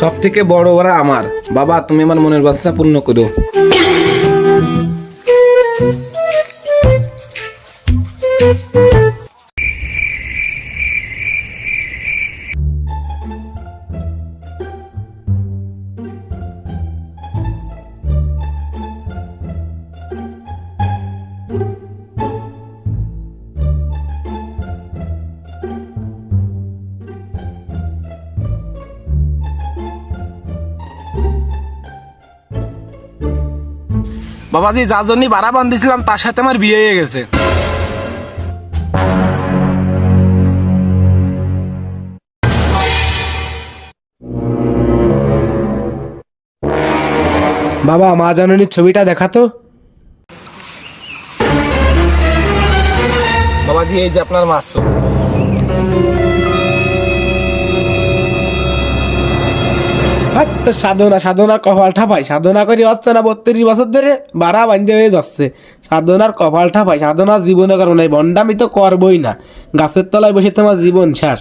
সব থেকে বড় ওরা আমার। বাবা তুমি আমার মনের বাচ্চা পূর্ণ করো। বাবাজি যার জন্য ভাড়া বান্ধিছিলাম তার সাথে আমার বিয়ে হয়ে গেছে। বাবা মা জননীর ছবিটা দেখাতো বাবাজি এই যে আপনার মাছ তো সাধনা, সাধনার কপাল ঠাপাই সাধনা করি হচ্ছে না বত্রিশ বছর ধরে বারা বান্ধে হয়ে যাচ্ছে। সাধনার কপাল ঠাপাই সাধনা জীবনে কারণ এই বন্ডামি তো করবই না। গাছের তলায় বসে তোমার জীবন শেষ।